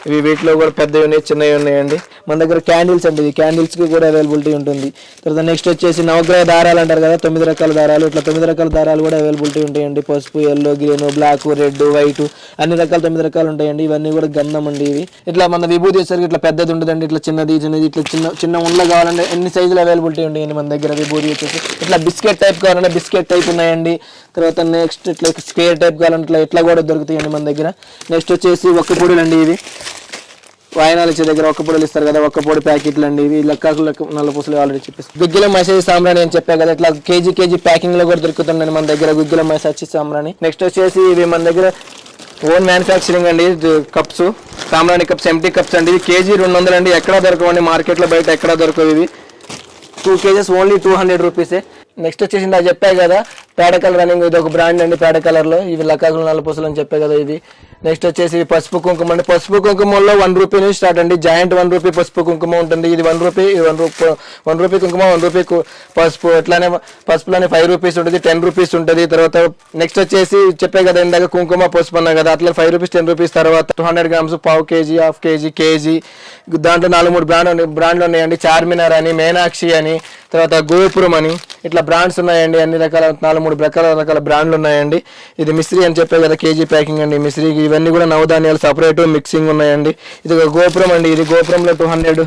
ఇవి వీటిలో కూడా పెద్దవి ఉన్నాయి చిన్నవి ఉన్నాయండి. మన దగ్గర క్యాండిల్స్ అండి ఇది క్యాండిల్స్కి కూడా అవైలబిలిటీ ఉంటుంది. తర్వాత నెక్స్ట్ వచ్చేసి నవగ్రహ దారాలు అంటారు కదా తొమ్మిది రకాల దారాలు. ఇట్లా తొమ్మిది రకాల దారాలు కూడా అవైలబిలిటీ ఉంటాయండి. పసుపు yellow green black red white అన్ని రకాల తొమ్మిది రకాలు ఉంటాయండి. ఇవన్నీ కూడా గంధం అండి ఇవి. ఇట్లా మన విభూతి వచ్చేసరికి ఇట్లా పెద్దది ఉంటుందండి ఇట్లా చిన్నది చిన్నది ఇట్లా చిన్న చిన్న ఉండలు కావాలంటే ఎన్ని సైజులు అవైలబిలిటీ ఉంటాయండి మన దగ్గర విభూతి వచ్చేసి. ఇట్లా బిస్కెట్ టైప్ కావాలంటే బిస్కెట్ టైప్ ఉన్నాయండి. తర్వాత నెక్స్ట్ ఇట్లా స్క్వేర్ టైప్ కావాలంటే ఇట్లా ఇట్లా కూడా దొరుకుతాయండి మన దగ్గర. నెక్స్ట్ వచ్చేసి ఒక్క పొడులు అండి ఇవి. వాయనాలు ఇచ్చే దగ్గర ఒక్క పొడులు ఇస్తారు కదా ఒక్క పొడి ప్యాకెట్లు అండి ఇవి. లెక్కకు లెక్క నల్ల పూసలు ఆల్రెడీ చెప్పేసి. గుగ్గిల మసాజ్ సాంబ్రాని అని చెప్పా కదా ఇట్లా కేజీ కేజీ ప్యాకింగ్లో కూడా దొరుకుతుందండి మన దగ్గర గుగ్గిల మసాజ్ సాంబ్రాని నెక్స్ట్ వచ్చేసి ఇవి మన దగ్గర ఓన్ మ్యానుఫ్యాక్చరింగ్ అండి కప్స్ సామ్రాణి కప్స్ ఎంటీ కప్స్ అండి. ఇవి కేజీ రెండు వందలు అండి. ఎక్కడ దొరకవండి మార్కెట్లో బయట ఎక్కడ దొరకవు ఇవి. Two KGs only two hundred రూపీసే నెక్స్ట్ వచ్చేసి నాకు చెప్పాయి కదా పేడ కలర్ రన్నింగ్ ఇది ఒక బ్రాండ్ అండి పేడ కలర్లో. ఇవి లక్కాకులు నల్లపూసలు అని చెప్పే కదా ఇది. నెక్స్ట్ వచ్చేసి పసుపు కుంకుమ అండి. పసుపు కుంకుమలో వన్ రూపీ నుంచి స్టార్ట్ అండి. జాయింట్ వన్ రూపీ పసుపు కుంకుమ ఉంటుంది. ఇది one rupee one rupee one rupee కుంకుమ వన్ రూపీ పసుపు అట్లానే పసుపులోనే ఫైవ్ రూపీస్ ఉంటుంది. టెన్ రూపీస్ ఉంటుంది. తర్వాత నెక్స్ట్ వచ్చేసి చెప్పే కదా ఇందాక కుంకుమ పసుపు అన్నా కదా. అట్లా ఫైవ్ రూపీస్ టెన్ రూపీస్ తర్వాత టూ హండ్రెడ్ గ్రామ్స్ పావు కేజీ హాఫ్ కేజీ కేజీ. దాంట్లో నాలుగు మూడు బ్రాండ్ బ్రాండ్లు ఉన్నాయండి. చార్మినార్ అని మీనాక్షి అని తర్వాత గోపురం అని. ఇట్లా బ్రాండ్స్ ఉన్నాయండి. అన్ని రకాల నాలుగు మూడు రకాల రకాల బ్రాండ్లు ఉన్నాయండి. ఇది మిశ్రీ అని చెప్పే కదా కేజీ ప్యాకింగ్ అండి. మిశ్రీ ఇవన్నీ కూడా నవధాన్యాలు సపరేట్ మిక్సింగ్ ఉన్నాయండి. ఇది ఒక గోపురం అండి. ఇది గోపురంలో two hundred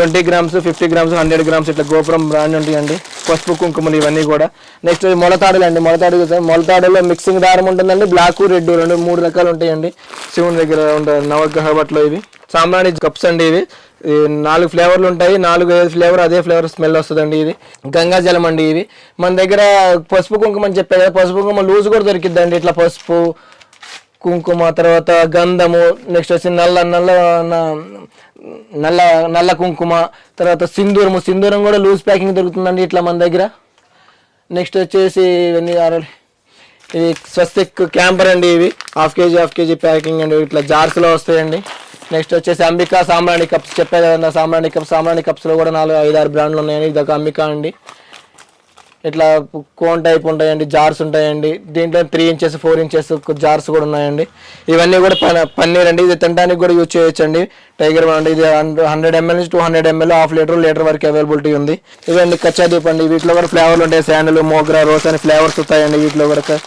twenty grams fifty grams hundred grams ఇట్లా గోపురం బ్రాండ్ ఉంటాయండి. పసుపు కుంకుమలు ఇవన్నీ కూడా. నెక్స్ట్ మొలతాడులు అండి మొలతాడు మొలతాడులో మిక్సింగ్ దారం ఉంటుందండి. బ్లాక్ రెడ్ రెండు మూడు రకాలు ఉంటాయండి. శివుని దగ్గర ఉంటాయి నవగ్రహ బట్టలు ఇవి. సాంబ్రాణి కప్స్ అండి ఇవి. నాలుగు ఫ్లేవర్లు ఉంటాయి. నాలుగు ఐదు ఫ్లేవర్ అదే ఫ్లేవర్ స్మెల్ వస్తుందండి ఇది. గంగా జలం అండి ఇవి. మన దగ్గర పసుపు కుంకుమ అని చెప్పారు కదా పసుపు కుంకుమ లూజ్ కూడా దొరికిద్దండి. ఇట్లా పసుపు కుంకుమ తర్వాత గంధము నెక్స్ట్ వచ్చి నల్ల నల్ల నల్ల నల్ల కుంకుమ తర్వాత సింధూరము. సింధూరం కూడా లూజ్ ప్యాకింగ్ దొరుకుతుందండి ఇట్లా మన దగ్గర. నెక్స్ట్ వచ్చేసి ఇవన్నీ ఆరల్ ఇవి స్వస్తిక్ క్యాంపర్ అండి ఇవి. Half KG half KG packing అండి. ఇట్లా జార్స్లో వస్తాయండి. నెక్స్ట్ వచ్చేసి అంబికా సాంబ్రాణి కప్స్ చెప్పే కదండి సాంబ్రాణి కప్స్ సామ్రాణి కప్స్లో కూడా నాలుగు ఐదు ఆరు బ్రాండ్లు ఉన్నాయండి. ఇదొక అంబికా అండి. ఇట్లా కోన్ టైప్ ఉంటాయండి జార్స్ ఉంటాయండి. దీంట్లో three inches four inches jars కూడా ఉన్నాయండి. ఇవన్నీ కూడా పన్నీర్ అండి. ఇది తినడానికి కూడా యూజ్ చేయొచ్చండి. టైగర్ వన్ అండి. ఇది హండ్రెడ్ ఎంఎల్ నుంచి two hundred ML half litre litre వరకు అవైలబిలిటీ ఉంది. ఇవన్నీ కచ్చాదీప్ అండి. వీటిలో కూడా ఫ్లేవర్లు ఉంటాయి. శాండల్ మోగ్రా రోస్ అని ఫ్లేవర్స్ వస్తాయండి వీటిలో కూడా.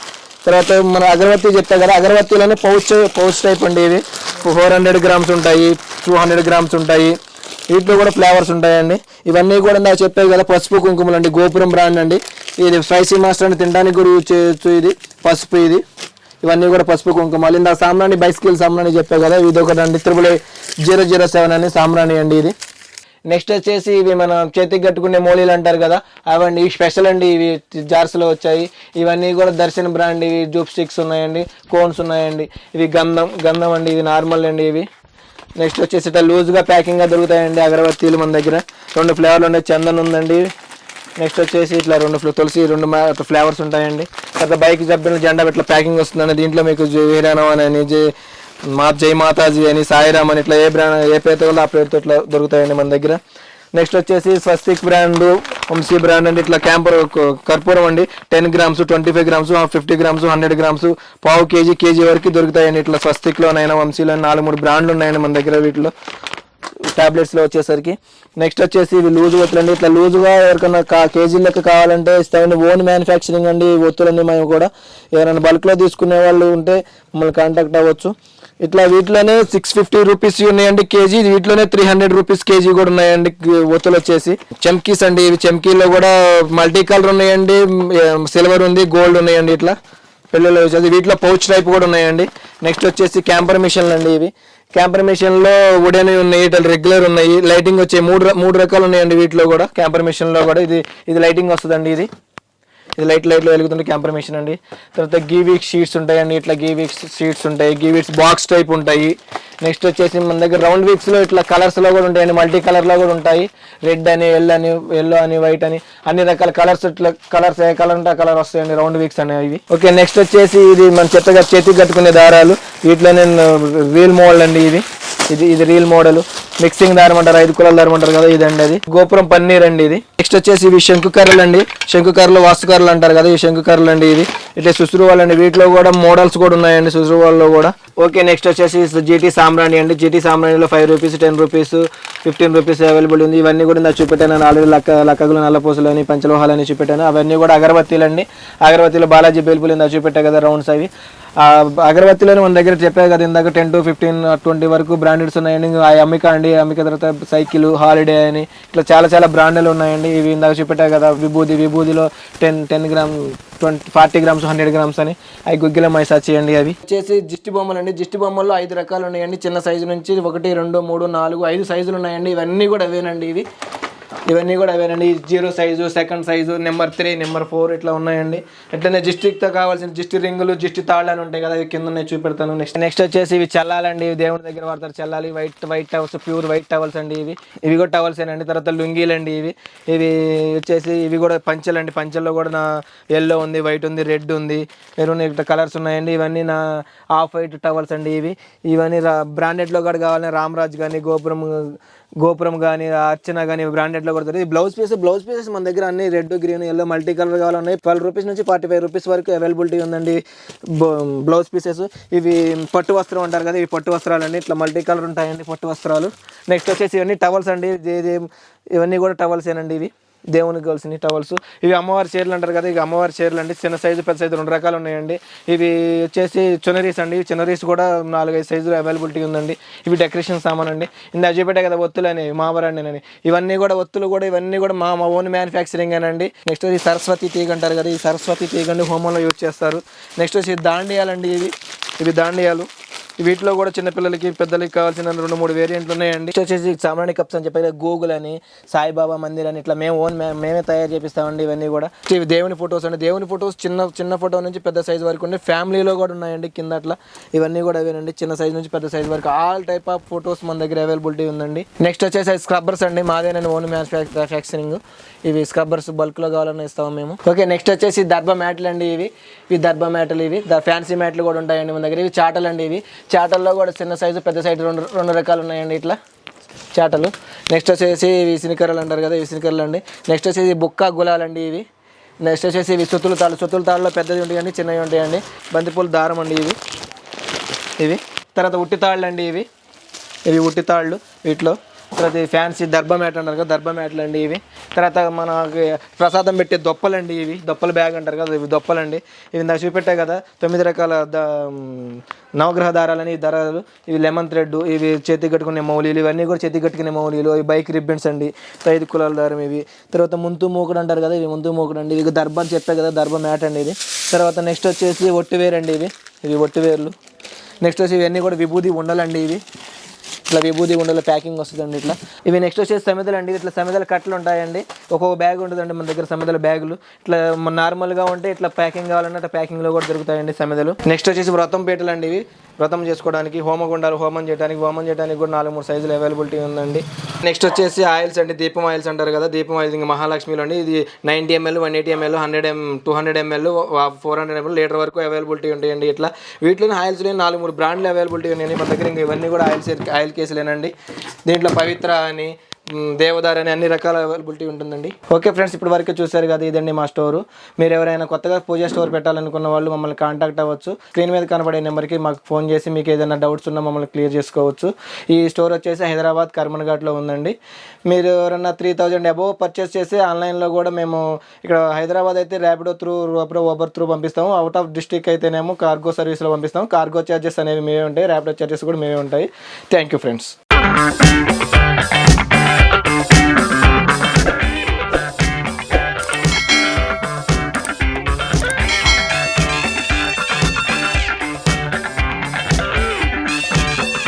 తర్వాత మన అగరబత్తి చెప్తా కదా అగరబత్తిలోనే పౌచ్ పౌచ్ టైప్ అండి ఇవి ఫోర్ హండ్రెడ్ గ్రామ్స్ ఉంటాయి టూ హండ్రెడ్ గ్రామ్స్ ఉంటాయి. వీటిలో కూడా ఫ్లేవర్స్ ఉంటాయండి. ఇవన్నీ కూడా నాకు చెప్పాను కదా పసుపు కుంకుమలు అండి గోపురం బ్రాండ్ అండి. ఇది స్పైసీ మాస్టర్ అని తినడానికి కూడా యూజ్ చేయొచ్చు ఇది పసుపు ఇది. ఇవన్నీ కూడా పసుపు కుంకుమలు. ఇందా సామ్రాణి బైస్కిల్ సామ్రాణి చెప్పావు కదా ఇది ఒకటి అండి త్రిబుల్ జీరో జీరో సెవెన్ అని సామ్రాణి అండి ఇది. నెక్స్ట్ వచ్చేసి ఇవి మన చేతికి కట్టుకునే మోలీలు అంటారు కదా అవండి ఇవి స్పెషల్ అండి ఇవి జార్స్లో వచ్చాయి. ఇవన్నీ కూడా దర్శన్ బ్రాండ్ ఇవి జూప్ స్టిక్స్ ఉన్నాయండి కోన్స్ ఉన్నాయండి. ఇవి గంధం గంధం అండి ఇవి నార్మల్ అండి ఇవి. నెక్స్ట్ వచ్చేసి ఇట్లా లూజ్గా ప్యాకింగ్గా దొరుకుతాయండి అగరబత్తీలు మన దగ్గర. రెండు ఫ్లేవర్లు ఉన్నాయి చందన్ ఉందండి. నెక్స్ట్ వచ్చేసి ఇట్లా రెండు తులసి రెండు ఫ్లేవర్స్ ఉంటాయండి. తర్వాత బైక్ జబ్బిన జెండా ఇట్లా ప్యాకింగ్ వస్తుందండి. దీంట్లో మీకు వీరానం అని జై మా జై మాతాజీ అని సాయిరామ్ అని ఇట్లా ఏ బ్రాండ్ ఏ పేరుతో ఆ పేరుతో ఇట్లా దొరుకుతాయండి మన దగ్గర. నెక్స్ట్ వచ్చేసి స్వస్తిక్ బ్రాండ్ వంశీ బ్రాండ్ అండి ఇట్లా క్యాంపర్ కర్పూరం అండి. Ten grams twenty five grams fifty grams hundred grams పావు కేజీ కేజీ వరకు దొరుకుతాయండి ఇట్లా స్వస్తిక్లోనైనా వంశీలో నాలుగు మూడు బ్రాండ్లు ఉన్నాయండి మన దగ్గర వీటిలో. టాబ్లెట్స్లో వచ్చేసరికి. నెక్స్ట్ వచ్చేసి ఇవి లూజ్ ఒత్తులండి. ఇట్లా లూజుగా ఎవరికైనా కా కేజీ లెక్క కావాలంటే ఇస్తామండి ఓన్ మ్యానుఫ్యాక్చరింగ్ అండి ఒత్తులన్నీ మేము కూడా. ఎవరైనా బల్క్లో తీసుకునే వాళ్ళు ఉంటే మమ్మల్ని కాంటాక్ట్ అవ్వచ్చు. ఇట్లా వీటిలోనే సిక్స్ ఫిఫ్టీ రూపీస్ ఉన్నాయండి కేజీ. వీటిలోనే త్రీ హండ్రెడ్ రూపీస్ కేజీ కూడా ఉన్నాయండి ఒత్తులు వచ్చేసి. చెమ్కీస్ అండి. ఇవి చెమ్కీలో కూడా మల్టీ కలర్ ఉన్నాయండి. సిల్వర్ ఉంది గోల్డ్ ఉన్నాయండి ఇట్లా. పెళ్ళిలో వచ్చేసి వీటిలో పౌచ్ టైప్ కూడా ఉన్నాయండి. నెక్స్ట్ వచ్చేసి క్యాంపర్ మిషన్లు అండి ఇవి. క్యాంపర్ మిషన్లో వుడెన్ ఉన్నాయి ఇట్లా రెగ్యులర్ ఉన్నాయి. లైటింగ్ వచ్చే మూడు మూడు రకాలు ఉన్నాయండి వీటిలో కూడా. క్యాంపర్ మిషన్లో కూడా ఇది ఇది లైటింగ్ వస్తుందండి ఇది. ఇది లైట్ లైట్లో వెలుగుతుంటే క్యాంపర్ మెషిన్ అండి. తర్వాత గీవీక్ షీట్స్ ఉంటాయండి. ఇట్లా గీవీక్ షీట్స్ ఉంటాయి. గీవీక్స్ బాక్స్ టైప్ ఉంటాయి. నెక్స్ట్ వచ్చేసి మన దగ్గర రౌండ్ వీక్స్లో ఇట్లా కలర్స్లో కూడా ఉంటాయండి. మల్టీ కలర్లో కూడా ఉంటాయి. రెడ్ అని ఎల్లో అని ఎల్లో అని వైట్ అని అన్ని రకాల కలర్స్ ఇట్లా కలర్స్ ఏ కలర్ ఉంటే ఆ కలర్ వస్తాయండి. రౌండ్ వీక్స్ అనేవి ఓకే నెక్స్ట్ వచ్చేసి ఇది మన చెత్తగా చేతికి కట్టుకునే దారాలు. వీటిలో నేను రీల్ మోడల్ అండి ఇది ఇది ఇది రీల్ మోడల్ మిక్సింగ్ దారం అంటారు. ఐదు కులాల దారం అంటారు కదా ఇదండి అది. గోపురం పన్నీర్ అండి ఇది. నెక్స్ట్ వచ్చేసి ఇవి శంకుకర్రలు అండి శంకుకర్రలు కర్రలు కర్రలు అంటారు కదా ఈ శంకుకర్రలు అండి ఇది ఇట్లా సుసురువాళ్ళు అండి వీటిలో కూడా మోడల్స్ కూడా ఉన్నాయండి సుసురువాళ్ళలో కూడా. ఓకే నెక్స్ట్ వచ్చేసి జీటీ సాంబ్రాణి అండి. GT సాంబ్రాణిలో five rupees ten rupees fifteen rupees available ఉంది. ఇవన్నీ కూడా నాకు చూపెట్టాను. ఆల్రెడీ లక్క లక్కగులు నల్లపూసలు అని పంచలోహాలు అని చూపెట్టాను. అవన్నీ కూడా అగరబత్తీలు అండి అగరబత్తీలు బాలాజీ బెల్బుల్ ఇందా చూపెట్టా కదా రౌండ్స్ అవి. అగరబత్తిలోనే మన దగ్గర చెప్పారు కదా ఇందాక టెన్ టు ఫిఫ్టీన్ ట్వంటీ వరకు బ్రాండెడ్స్ ఉన్నాయండి. ఆ అమ్మిక అండి అమ్మిక తర్వాత సైకిల్ హాలిడే అని ఇట్లా చాలా చాలా బ్రాండ్లు ఉన్నాయండి. ఇవి ఇందాక చూపెట్టా కదా విభూది విభూదిలో ten ten gram twenty forty grams hundred grams అని. అవి గుగ్గిల మైసాచి చేయండి అవి. వచ్చేసి జిష్టి బొమ్మలు అండి. జిష్టి బొమ్మల్లో ఐదు రకాలు ఉన్నాయండి. చిన్న సైజు నుంచి ఒకటి రెండు మూడు నాలుగు ఐదు సైజులు ఉన్నాయండి. ఇవన్నీ కూడా అవేనండి ఇవి. ఇవన్నీ కూడా అవేనండి. Zero size second size number three number four ఇట్లా ఉన్నాయండి. అట్లనే జిస్టిక్తో కావాల్సిన జిస్టి రింగులు జిస్టి తాళ్ళు అని ఉంటాయి కదా ఇవి కింద చూపెడతాను. నెక్స్ట్ నెక్స్ట్ వచ్చేసి ఇవి చల్లాలండి. ఇవి దేవుడి దగ్గర వాడతారు చల్లాలి. White white towels pure white towels అండి ఇవి. ఇవి కూడా టవల్స్ అండి తర్వాత లుంగీలు అండి ఇవి. ఇవి వచ్చేసి ఇవి కూడా పంచెలు అండి పంచెల్లో కూడా నా ఎల్లో ఉంది వైట్ ఉంది రెడ్ ఉంది. మెరూన్ ఇట్లా కలర్స్ ఉన్నాయండి. ఇవన్నీ నా ఆఫ్ వైట్ టవల్స్ అండి ఇవి. ఇవన్నీ బ్రాండెడ్లో కూడా కావాలని రామరాజ్ కానీ గోపురం గోపురం కానీ అర్చన కానీ బ్రాండెడ్లో కూడా ఈ బ్లౌజ్ పీస్ బ్లౌజ్ పీసెస్ మన దగ్గర అన్ని red green yellow multi colour కావాలన్నాయి. Twelve rupees నుంచి ఫార్టీ ఫైవ్ రూపీస్ వరకు అవైలబిలిటీ ఉందండి. బ్లౌజ్ పీసెస్ ఇవి పట్టు వస్త్రం అంటారు కదా ఇవి పట్టు వస్త్రాలు అండి ఇట్లా మల్టీ కలర్ ఉంటాయండి పట్టు వస్త్రాలు. నెక్స్ట్ వచ్చేసి ఇవన్నీ టవల్స్ అండి. ఇవన్నీ కూడా టవల్స్ ఏనండి ఇవి. దేవునికి కావాల్సిన టవల్స్. ఇవి అమ్మవారి చీరలు అంటారు కదా ఇవి అమ్మవారి చీరలు అండి. చిన్న సైజు పెద్ద సైజు రెండు రకాలు ఉన్నాయండి. ఇవి వచ్చేసి చునరీస్ అండి. ఈ చునరీస్ కూడా నాలుగైదు సైజులు అవైలబిలిటీ ఉందండి. ఇవి డెకరేషన్ సామాన్ అండి. ఇందా చూపెట్టే కదా ఒత్తులు అనేవి మా ఇవన్నీ కూడా ఒత్తులు కూడా ఇవన్నీ కూడా మా మా ఓన్ మ్యానుఫ్యాక్చరింగ్ అండి నెక్స్ట్ ఈ సరస్వతి తీగ అంటారు కదా ఈ సరస్వతి తీగ అండి హోమంలో యూజ్ చేస్తారు. నెక్స్ట్ వచ్చి దాండియాలండి ఇవి. ఇవి దాండియాలు. వీటిలో కూడా చిన్నపిల్లలకి పెద్దలకి కావాల్సిన రెండు మూడు వేరియంట్లు ఉన్నాయండి. వచ్చేసి సామాన్య కప్స్ అని చెప్పి గూగుల్ అని సాయిబాబా మందిర్ అని ఇట్లా మేము ఓన్ మేమే తయారు చేపిస్తామండి ఇవన్నీ కూడా. ఇవి దేవుని ఫొటోస్ అండి. దేవుని ఫొటోస్ చిన్న చిన్న ఫోటో నుంచి పెద్ద సైజ్ వరకు ఉండే ఫ్యామిలీలో కూడా ఉన్నాయండి కింద అట్లా. ఇవన్నీ కూడా అవేనండి. చిన్న సైజ్ నుంచి పెద్ద సైజ్ వరకు. ఆల్ టైప్ ఆఫ్ ఫొటోస్ మన దగ్గర అవైలబిలిటీ ఉందండి. నెక్స్ట్ వచ్చేసి స్క్రబ్బర్స్ అండి. మాదేనండి ఓన్ మ్యానుఫ్యాక్చరింగ్ ఇవి స్క్రబ్బర్స్ బల్క్లో కావాలని ఇస్తాము మేము. ఓకే నెక్స్ట్ వచ్చేసి దర్భ మ్యాట్లు అండి ఇవి. ఇవి దర్భ మ్యాట్లు ఇవి. ఫ్యాన్సీ మ్యాట్లు కూడా ఉంటాయండి మన దగ్గర. ఇవి చాటలు అండి ఇవి. చేటల్లో కూడా చిన్న సైజు పెద్ద సైజు రెండు రెండు రకాలు ఉన్నాయండి ఇట్లా చాటలు. నెక్స్ట్ వచ్చేసి ఇవి సినికర్రలు అంటారు కదా ఇవి సినికర్రలు అండి నెక్స్ట్ వచ్చేసి బుక్క గులాలండి ఇవి. నెక్స్ట్ వచ్చేసి ఇవి సుత్తులు తాళ్ళు. సుత్తులు తాళ్ళలో పెద్దవి ఉంటాయండి చిన్నవి ఉంటాయండి. బంతిపూల దారం అండి ఇవి. ఇవి. తర్వాత ఉట్టి తాళ్ళు అండి ఇవి. ఇవి ఉట్టి తాళ్ళు. వీటిలో తర్వాత ఫ్యాన్సీ దర్భ మ్యాట్ అంటారు కదా దర్భ మ్యాట్లు అండి ఇవి. తర్వాత మనకి ప్రసాదం పెట్టే దొప్పలండి ఇవి. దొప్పల బ్యాగ్ అంటారు కదా ఇవి దొప్పలండి ఇవి నాకు చూపెట్టే కదా తొమ్మిది రకాల ద నవగ్రహ దారాలని దారాలు ఇవి లెమన్ థ్రెడ్ ఇవి చేతికి కట్టుకునే మౌలీలు ఇవన్నీ కూడా చేతికి కట్టుకునే మౌలీలు ఇవి బైక్ రిబ్బన్స్ అండి ఐదు కులాల దారం ఇవి. తర్వాత ముంతు మూకుడు అంటారు కదా ఇవి ముంతు మూకుడు అండి. ఇవి దర్భ అని చెప్పే కదా దర్భ మ్యాట్ అండి ఇది. తర్వాత నెక్స్ట్ వచ్చేసి ఒట్టివేరండి ఇవి. ఇవి ఒట్టివేర్లు. నెక్స్ట్ వచ్చి ఇవన్నీ కూడా విభూది ఉండలండి ఇవి. ఇట్లా విభూది ఉండల ప్యాకింగ్ వస్తుందండి ఇట్లా. ఇవి నెక్స్ట్ వచ్చేసి సమిదలు అండి. ఇట్లా సమిదల కట్టలు ఉంటాయండి. ఒక్కొక్క బ్యాగ్ ఉంటుందండి మన దగ్గర సమిదల బ్యాగులు ఇట్లా నార్మల్గా ఉంటే ఇట్లా ప్యాకింగ్ కావాలంటే అట్లా ప్యాకింగ్లో కూడా దొరుకుతాయండి సమిదలు. నెక్స్ట్ వచ్చేసి వ్రతం పీటలు అండి ఇవి. వ్రతం చేసుకోవడానికి హోమగుండాలు హోమం చేయడానికి హోమం చేయడానికి కూడా నాలుగు మూడు సైజులు అవైలబిలిటీ ఉందండి. నెక్స్ట్ వచ్చేసి ఆయిల్స్ అండి దీపం ఆయిల్స్ అంటారు కదా దీపం ఆయిల్స్ ఇంకా మహాలక్ష్మిలో అండి. ఇది ninety ML one eighty ML hundred M two hundred ML four hundred ML litre వరకు అవైలబిలిటీ ఉంటాయండి ఇట్లా. వీటిలో ఆయిల్స్ నాలుగు మూడు బ్రాండ్లు అవైలబిలిటీ ఉన్నాయండి. మన దగ్గర ఇంకా ఇవన్నీ కూడా ఆయిల్స్ ఆయిల్ కేసులేనండి దీంట్లో పవిత్ర అని దేవదార్ అని అన్ని రకాల అవైలబిలిటీ ఉంటుందండి. ఓకే ఫ్రెండ్స్ ఇప్పుడు వరకు చూశారు కదా ఇదండి మా స్టోరు మీరు ఎవరైనా కొత్తగా పూజ స్టోర్ పెట్టాలనుకున్న వాళ్ళు మమ్మల్ని కాంటాక్ట్ అవ్వచ్చు. స్క్రీన్ మీద కనబడే నెంబర్కి మాకు ఫోన్ చేసి మీకు ఏదైనా డౌట్స్ ఉన్నా మమ్మల్ని క్లియర్ చేసుకోవచ్చు. ఈ స్టోర్ వచ్చేసి హైదరాబాద్ కర్మన్ఘాట్లో ఉందండి. మీరు ఎవరైనా త్రీ థౌజండ్ అబోవ్ పర్చేస్ చేసి ఆన్లైన్లో కూడా మేము ఇక్కడ హైదరాబాద్ అయితే ర్యాపిడో త్రూ రోపరో ఓబర్ త్రూ పంపిస్తాము. అవుట్ ఆఫ్ డిస్టిక్ అయితేనేమో కార్గో సర్వీస్లో పంపిస్తాము. కార్గో ఛార్జెస్ అనేవి మేమే ఉంటాయి. ర్యాపిడో ఛార్జెస్ కూడా మేమే ఉంటాయి. Thank you friends